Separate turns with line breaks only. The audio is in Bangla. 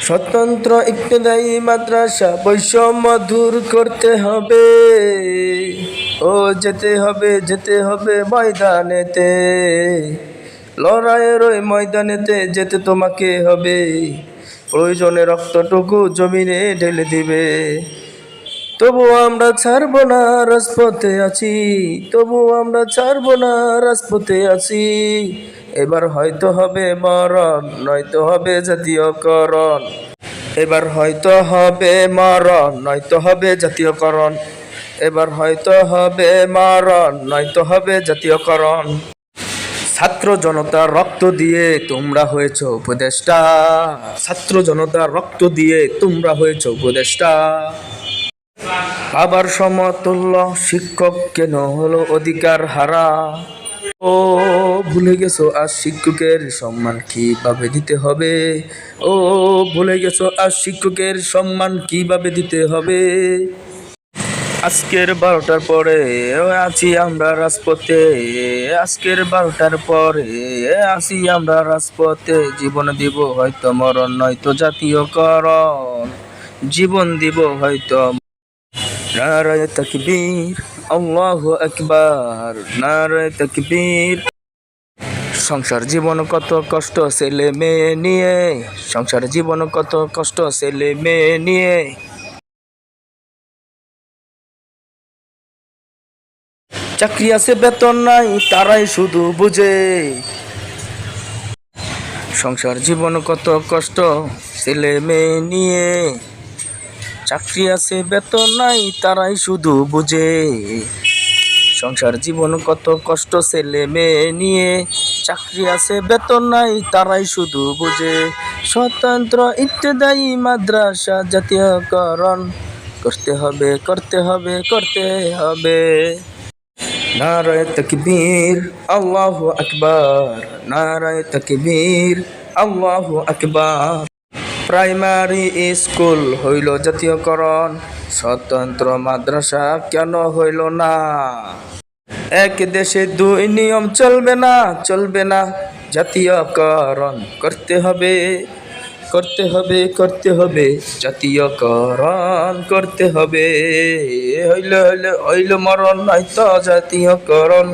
স্বতন্ত্র ইত্যাদায়ী মাদ্রাসা বৈষম্য দূর করতে হবে। ও যেতে হবে যেতে হবে ময়দানেতে। লড়াইয়ের ওই ময়দানেতে যেতে তোমাকে হবে। প্রয়োজনে রক্তটুকু জমিনে ঢেলে দিবে। তবু আমরা ছাড়বো না রাজপথে আছি তবু আমরা ছাড়বো না রাজপথে আছি। এবার হয়তো হবে মরণ, নয়তো হবে জাতীয়করণ। এবার হয়তো হবে মরণ, নয়তো হবে জাতীয়করণ। এবার হয়তো হবে মরণ, নয়তো হবে জাতীয়করণ। ছাত্র জনতার রক্ত দিয়ে তোমরা হয়েছ উপদেষ্টা। ছাত্র জনতার রক্ত দিয়ে তোমরা হয়েছ উপদেষ্টা। বাবার সমতুল্য শিক্ষক কেন হলো অধিকার হারা? ও, ভুলে গেছো আর শিক্ষকের সম্মান কীভাবে দিতে হবে? ও, ভুলে গেছো আর শিক্ষকের সম্মান কীভাবে দিতে হবে? আজকের বারোটার পরে আছি আমরা রাজপথে। আজকের বারোটার পরে আছি আমরা রাজপথে। জীবন দিব হয়তো মরণ, নয়তো জাতীয়করণ। জীবন দিব হয়তো নারায় তকবীর, আল্লাহু আকবার, নারায় তকবীর। সংসার জীবন কত কষ্ট ছেলে মেয়ে নিয়ে, সংসার জীবন কত কষ্ট ছেলে মেয়ে নিয়ে। চাকরি আছে, বেতন নাই, তারাই শুধু বুঝে। সংসার জীবন কত কষ্ট ছেলে মেয়ে নিয়ে। চাকরি আছে, বেতন নাই, তারাই শুধু বুঝে। সংসার জীবন কত কষ্ট ছেলে মেয়ে নিয়ে। চাকরি আছে, বেতন নাই, তারাই শুধু বুঝে। স্বতন্ত্র ইত্যাদায়ী মাদ্রাসা জাতীয়করণ। করতে হবে করতে হবে করতে হবে। নারায় তকবীর, আল্লাহু আকবার। নারায় তকবীর, আল্লাহু আকবার। প্রাইমারি স্কুল হইল জাতীয়করণ। স্বতন্ত্র মাদ্রাসা কেন হইল না? এক দেশে দুই নিয়ম চলবে না চলবে না। জাতীয়করণ করতে হবে করতে হবে করতে হবে। জাতীয়করণ করতে হবে। হইলে হইলে, হইল মরণ নয়তো জাতীয়করণ।